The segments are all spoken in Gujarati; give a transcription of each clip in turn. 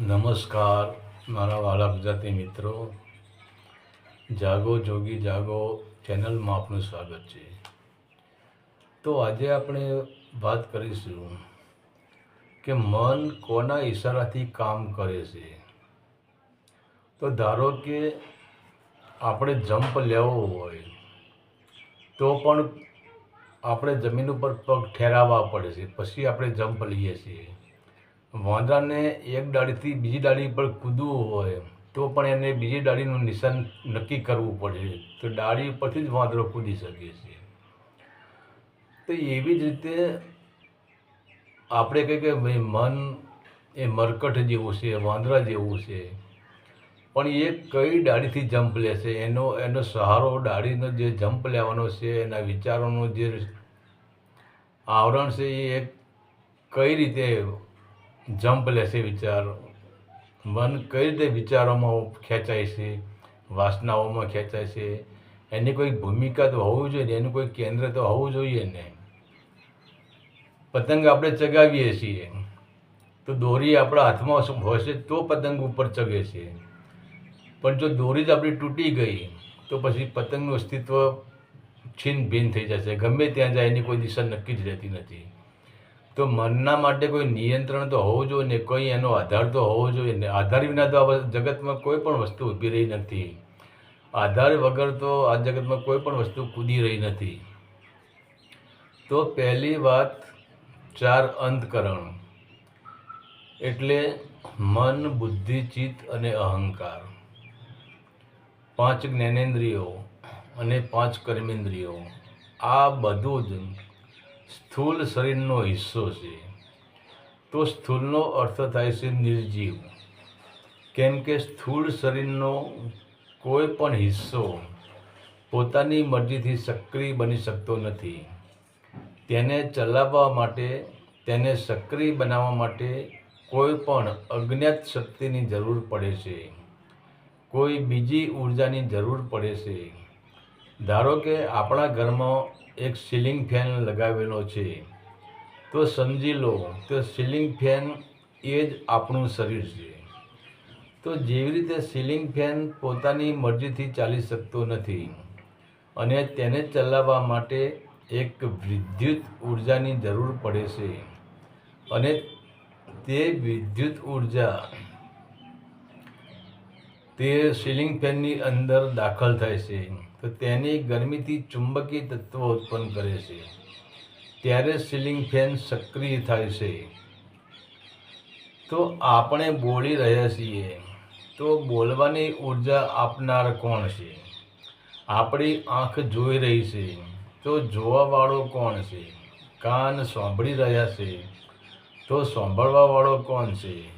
નમસ્કાર, મારા વાલા ગુજરાતી મિત્રો. જાગો જોગી જાગો ચેનલમાં આપનું સ્વાગત છે. તો આજે આપણે વાત કરીશું કે મન કોના ઈશારાથી કામ કરે છે. તો ધારો કે આપણે જમ્પ લેવો હોય, તો પણ આપણે જમીન ઉપર પગ ઠેરાવવા પડે છે, પછી આપણે જમ્પ લઈએ છીએ. વાંદરાને એક ડાળીથી બીજી ડાળી પર કૂદવું હોય, તો પણ એને બીજી ડાળીનું નિશાન નક્કી કરવું પડે. તો ડાળી ઉપરથી જ વાંદરો કૂદી શકે છે તો એવી જ રીતે આપણે કહીએ કે ભાઈ મન એ મરકટ જેવું છે, વાંદરા જેવું છે. પણ એ કઈ ડાળીથી જમ્પ લેશે એનો એનો સહારો ડાળીનો જે જમ્પ લેવાનો છે, એના વિચારોનું જે આવરણ છે, એ કઈ રીતે જમ્પ લેશે વિચારો. મન કઈ રીતે વિચારોમાં ખેંચાય છે, વાસનાઓમાં ખેંચાય છે, એની કોઈ ભૂમિકા તો હોવું જોઈએ, એનું કોઈ કેન્દ્ર તો હોવું જોઈએ ને. પતંગ આપણે ચગાવીએ છીએ, તો દોરી આપણા હાથમાં હશે તો પતંગ ઉપર ચગે છે. પણ જો દોરી જ આપણી તૂટી ગઈ, તો પછી પતંગનું અસ્તિત્વ છીન ભીન થઈ જશે, ગમે ત્યાં જાય એની કોઈ દિશા નક્કી જ રહેતી નથી. તો મનના માટે કોઈ નિયંત્રણ તો હોવું જોઈએ ને કોઈ એનો આધાર તો હોવો જોઈએ ને આધાર વિના તો આ જગતમાં કોઈ પણ વસ્તુ ઊભી રહી નથી. આધાર વગર તો આ જગતમાં કોઈ પણ વસ્તુ કૂદી રહી નથી. તો પહેલી વાત, ચાર અંતકરણ એટલે મન, બુદ્ધિ, ચિત્ત અને અહંકાર. પાંચ જ્ઞાનેન્દ્રિયો અને પાંચ કર્મેન્દ્રિયો. આ બધું જ સ્થૂળ શરીરનો હિસ્સો છે. તો સ્થૂલનો અર્થ થાય છે નિર્જીવ. કેમ કે સ્થૂળ શરીરનો કોઈ પણ હિસ્સો પોતાની મરજીથી સક્રિય બની શકતો નથી. તેને ચલાવવા માટે, તેને સક્રિય બનાવવા માટે કોઈ પણ અજ્ઞાત શક્તિની જરૂર પડે છે. કોઈ બીજી ઉર્જાની જરૂર પડે છે. ધારો કે આપણા ઘરમાં એક સીલિંગ ફેન લગાવેલો છે. તો સમજી લો કે સીલિંગ ફેન એ જ આપણું શરીર છે. તો જેવી રીતે સીલિંગ ફેન પોતાની મરજીથી ચાલી શકતો નથી અને તેને ચલાવવા માટે એક વિદ્યુત ઉર્જાની જરૂર પડે છે. અને તે વિદ્યુત ઊર્જા તે સીલિંગ ફેનની અંદર દાખલ થાય છે. તો તેની ગરમીથી ચુંબકીય તત્વો ઉત્પન્ન કરે છે. ત્યારે સીલિંગ ફેન સક્રિય થાય છે. તો આપણે બોલી રહ્યા છીએ, તો બોલવાની ઊર્જા આપનાર કોણ છે? આપણી આંખ જોઈ રહી છે, તો જોવાવાળો કોણ છે? કાન સાંભળી રહ્યા છે, તો સાંભળવાવાળો કોણ છે?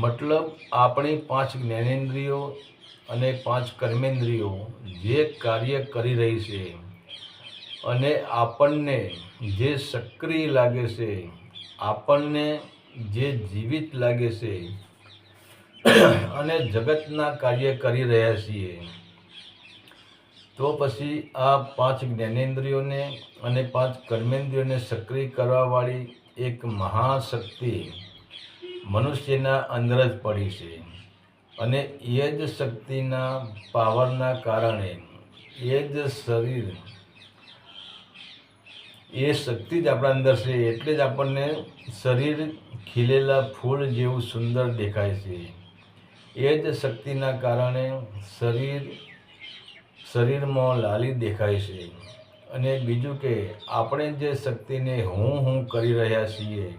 મતલબ આપણી પાંચ જ્ઞાનેન્દ્રિયો અને પાંચ કર્મેન્દ્રિયો જે કાર્ય કરી રહી છે અને આપણને જે સક્રિય લાગે છે, આપણને જે જીવિત લાગે છે અને જગતના કાર્ય કરી રહ્યા છીએ. તો પછી આ પાંચ જ્ઞાનેન્દ્રિયોને અને પાંચ કર્મેન્દ્રિયોને સક્રિય કરવાવાળી એક મહાશક્તિ મનુષ્યના અંદર જ પડી છે. અને એ જ શક્તિના પાવરના કારણે એ જ શરીર, એ શક્તિ જ આપણા અંદર છે એટલે જ આપણને શરીર ખીલેલા ફૂલ જેવું સુંદર દેખાય છે. એ જ શક્તિના કારણે શરીર, શરીરમાં લાલી દેખાય છે. અને બીજું કે આપણે જે શક્તિને હું હું કરી રહ્યા છીએ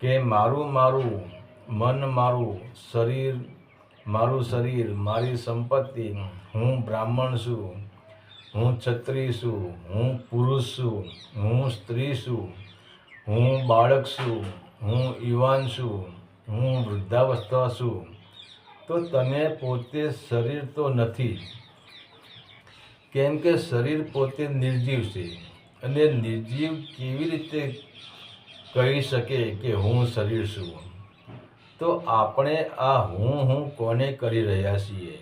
કે મારું મારું મન મારું શરીર મારું શરીર, મારી સંપત્તિ, હું બ્રાહ્મણ છું, હું છત્રી છું, હું પુરુષ છું, હું સ્ત્રી છું, હું બાળક છું, હું યુવાન છું, હું વૃદ્ધાવસ્થા છું. તો તમે પોતે શરીર તો નથી. કેમ કે શરીર પોતે નિર્જીવ છે. અને નિર્જીવ કેવી રીતે કહી શકે કે હું શરીર છું. તો આપણે આ હું હું કોને કરી રહ્યા છીએ?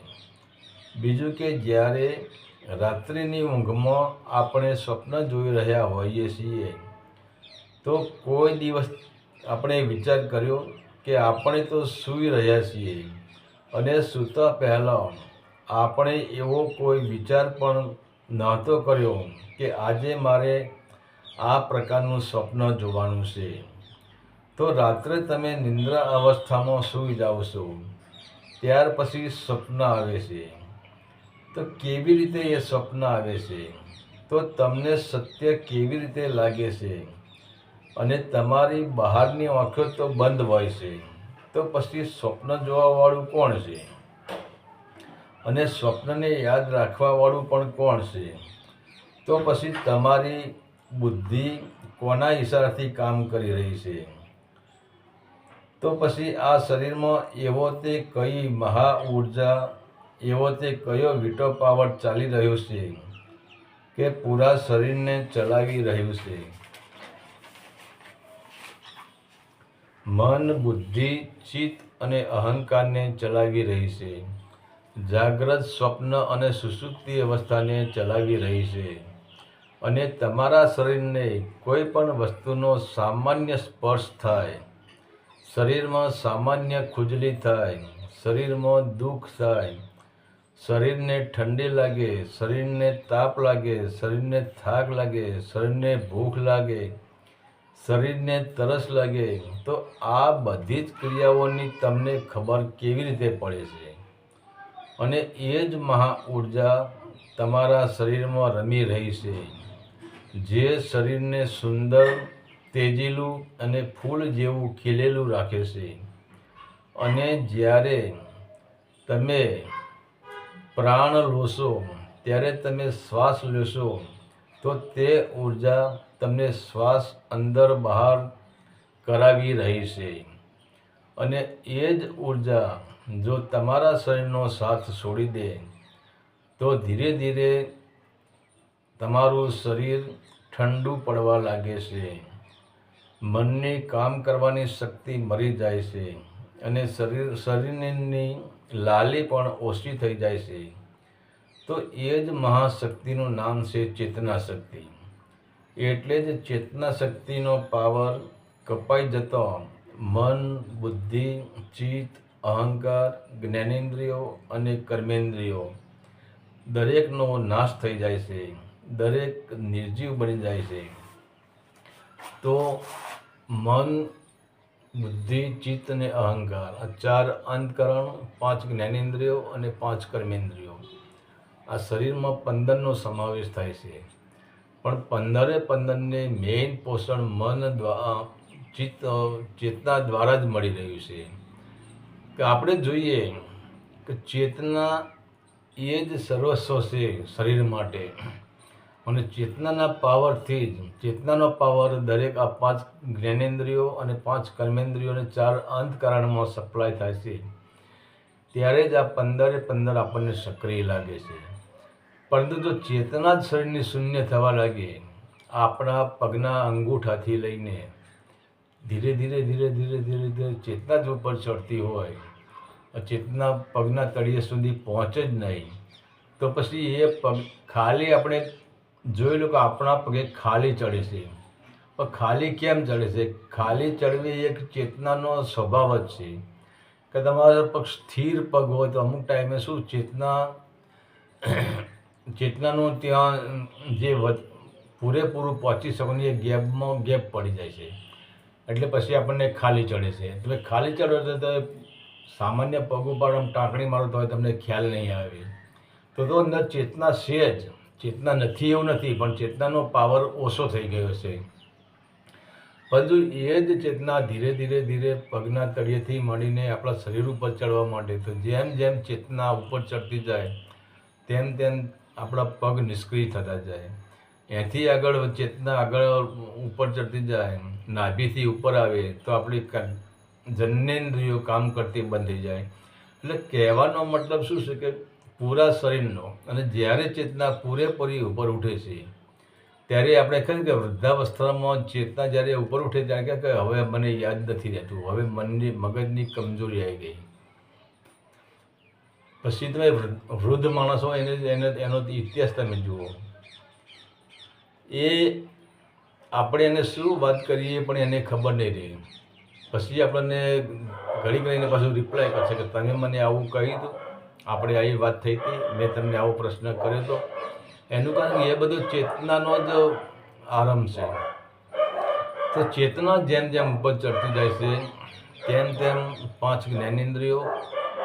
બીજું કે જ્યારે રાત્રિની ઊંઘમાં આપણે સ્વપ્ન જોઈ રહ્યા હોઈએ છીએ, તો કોઈ દિવસ આપણે વિચાર કર્યો કે આપણે તો સૂઈ રહ્યા છીએ અને સૂતા પહેલાં આપણે એવો કોઈ વિચાર પણ નહોતો કર્યો કે આજે મારે આ પ્રકારનું સ્વપ્ન જોવાનું છે. તો રાત્રે તમે નિંદ્રા અવસ્થામાં સૂઈ જાઓ છો. ત્યાર પછી સ્વપ્ન આવે છે. તો કેવી રીતે એ સ્વપ્ન આવે છે? તો તમને સત્ય કેવી રીતે લાગે છે? અને તમારી બહારની આંખો તો બંધ હોય છે. તો પછી સ્વપ્ન જોવાવાળું કોણ છે? અને સ્વપ્નને યાદ રાખવાવાળું પણ કોણ છે? તો પછી તમારી બુદ્ધિ કોના ઈશારાથી કામ કરી રહી છે? તો પછી આ શરીરમાં એવો તે કઈ મહા ઊર્જા, એવો તે કયો વિટો પાવર ચાલી રહ્યો છે કે પૂરા શરીરને ચલાવી રહ્યું છે? મન, બુદ્ધિ, ચિત્ત અને અહંકારને ચલાવી રહી છે. જાગ્રત સ્વપ્ન અને સુસુપ્તિ અવસ્થાને ચલાવી રહી છે. અને તમારા શરીરને કોઈ પણ વસ્તુનો સામાન્ય સ્પર્શ થાય, શરીરમાં સામાન્ય ખુજલી થાય, શરીરમાં દુઃખ થાય, શરીરને ઠંડી લાગે, શરીરને તાપ લાગે, શરીરને થાક લાગે, શરીરને ભૂખ લાગે, શરીરને તરસ લાગે, તો આ બધી જ ક્રિયાઓની તમને ખબર કેવી રીતે પડે છે? અને એ જ મહા ઊર્જા તમારા શરીરમાં રમી રહી છે. જે શરીરને સુંદર, તેજીલું અને ફૂલ જેવું ખીલેલું રાખે છે. અને જ્યારે તમે પ્રાણ લોશો, ત્યારે તમે શ્વાસ લેશો, તો તે ઊર્જા તમને શ્વાસ અંદર બહાર કરાવી રહી છે. અને એ જ ઊર્જા જો તમારા શરીરનો સાથ છોડી દે, તો ધીરે ધીરે તમારું શરીર ઠંડુ પડવા લાગે છે. મનની કામ કરવાની શક્તિ મરી જાય છે અને શરીર, શરીરની લાલી પણ ઓછી થઈ જાય છે. તો એ જ મહાશક્તિનું નામ છે ચેતના શક્તિ એટલે જ ચેતના શક્તિનો પાવર કપાઈ જતો. મન, બુદ્ધિ, ચિત્ત, અહંકાર, જ્ઞાનેન્દ્રિયો અને કર્મેન્દ્રિયો દરેકનો નાશ થઈ જાય છે. દરેક નિર્જીવ બની જાય છે. તો મન, બુદ્ધિ, ચિત્ત અને અહંકાર આ ચાર અંતકરણ, પાંચ જ્ઞાનેન્દ્રિયો અને પાંચ કર્મેન્દ્રિયો. આ શરીરમાં પંદરનો સમાવેશ થાય છે. પણ પંદરે પંદરને મેઇન પોષણ મન દ્વારા, ચિત્ત, ચેતના દ્વારા જ મળી રહ્યું છે. કે આપણે જોઈએ કે ચેતના એ જ સર્વસ્વ છે શરીર માટે. અને ચેતનાના પાવરથી જ, ચેતનાનો પાવર દરેક આ પાંચ જ્ઞાનેન્દ્રિયો અને પાંચ કર્મેન્દ્રિયો અને ચાર અંતકરણમાં સપ્લાય થાય છે. ત્યારે જ આ પંદરે પંદર આપણને સક્રિય લાગે છે. પરંતુ જો ચેતના જ શરીરની શૂન્ય થવા લાગે, આપણા પગના અંગૂઠાથી લઈને ધીરે ધીરે ધીરે ધીરે ધીરે ધીરે ચેતના જ ઉપર ચડતી હોય ચેતના પગના તળિયે સુધી પહોંચે જ નહીં. તો પછી એ પગ ખાલી આપણે જોઈ લો કે આપણા પગે ખાલી ચડે છે. પણ ખાલી કેમ ચડે છે? ખાલી ચડવી એક ચેતનાનો સ્વભાવ જ છે. કે તમારો પગ સ્થિર પગ હોય તો અમુક ટાઈમે શું ચેતના, ચેતનાનું ત્યાં જે પૂરેપૂરું પહોંચી શકવાની એ ગેપમાં ગેપ પડી જાય છે. એટલે પછી આપણને ખાલી ચડે છે. એટલે ખાલી ચડે તો સામાન્ય પગ ઉપર આમ ટાંકણી મારો તો તમને ખ્યાલ નહીં આવે. તો તો અંદર ચેતના છે જ. ચેતના નથી એવું નથી, પણ ચેતનાનો પાવર ઓછો થઈ ગયો છે. પરંતુ એ જ ચેતના ધીરે ધીરે ધીરે પગના તળિયેથી મળીને આપણા શરીર ઉપર ચડવા માટે તો જેમ જેમ ચેતના ઉપર ચડતી જાય, તેમ તેમ આપણા પગ નિષ્ક્રિય થતા જાય. એથી આગળ ચેતના આગળ ઉપર ચડતી જાય, નાભીથી ઉપર આવે તો આપણી જનનેન્દ્રિયો કામ કરતી બંધ થઈ જાય. એટલે કહેવાનો મતલબ શું છે કે પૂરા શરીરનો અને જ્યારે ચેતના પૂરેપૂરી ઉપર ઉઠે છે, ત્યારે આપણે કહ્યું કે વૃદ્ધાવસ્થામાં ચેતના જ્યારે ઉપર ઉઠે ત્યારે કે હવે મને યાદ નથી રહેતું, હવે મનની મગજની કમજોરી આવી ગઈ. પછી તમે વૃદ્ધ માણસો એને એને, એનો ઇતિહાસ તમે જુઓ. એ આપણે એને શું વાત કરીએ પણ એને ખબર નહીં રહી. પછી આપણને ઘડી ઘડીને પાછું રિપ્લાય કરશે કે તમે મને આવું કહી દો આપણે આવી વાત થઈ હતી, મેં તમને આવો પ્રશ્ન કર્યો હતો એનું કારણ એ બધું ચેતનાનો જ આરંભ છે. તો ચેતના જેમ જેમ ઉપર ચડતી જાય છે, તેમ તેમ પાંચ જ્ઞાનેન્દ્રિયો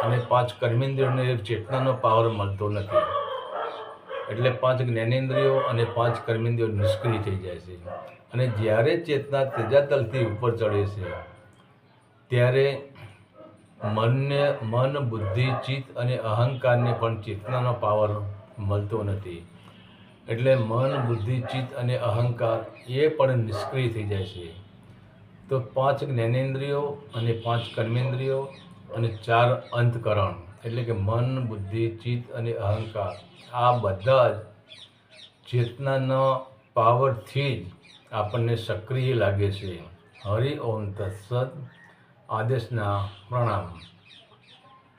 અને પાંચ કર્મેન્દ્રિયોને ચેતનાનો પાવર મળતો નથી. એટલે પાંચ જ્ઞાનેન્દ્રિયો અને પાંચ કર્મેન્દ્રિયો નિષ્ક્રિય થઈ જાય છે. અને જ્યારે ચેતના ત્રીજા તલથી ઉપર ચડે છે, ત્યારે મનને મન, બુદ્ધિ, ચિત્ત અને અહંકારને પણ ચેતનાનો પાવર મળતો નથી. એટલે મન, બુદ્ધિ, ચિત્ત અને અહંકાર એ પણ નિષ્ક્રિય થઈ જાય છે. તો પાંચ જ્ઞાનેન્દ્રિયો અને પાંચ કર્મેન્દ્રિયો અને ચાર અંતકરણ એટલે કે મન, બુદ્ધિ, ચિત્ત અને અહંકાર આ બધા જ ચેતનાના પાવરથી જ આપણને સક્રિય લાગે છે. હરિ ઓમ તત્સત આદેશના પ્રણામ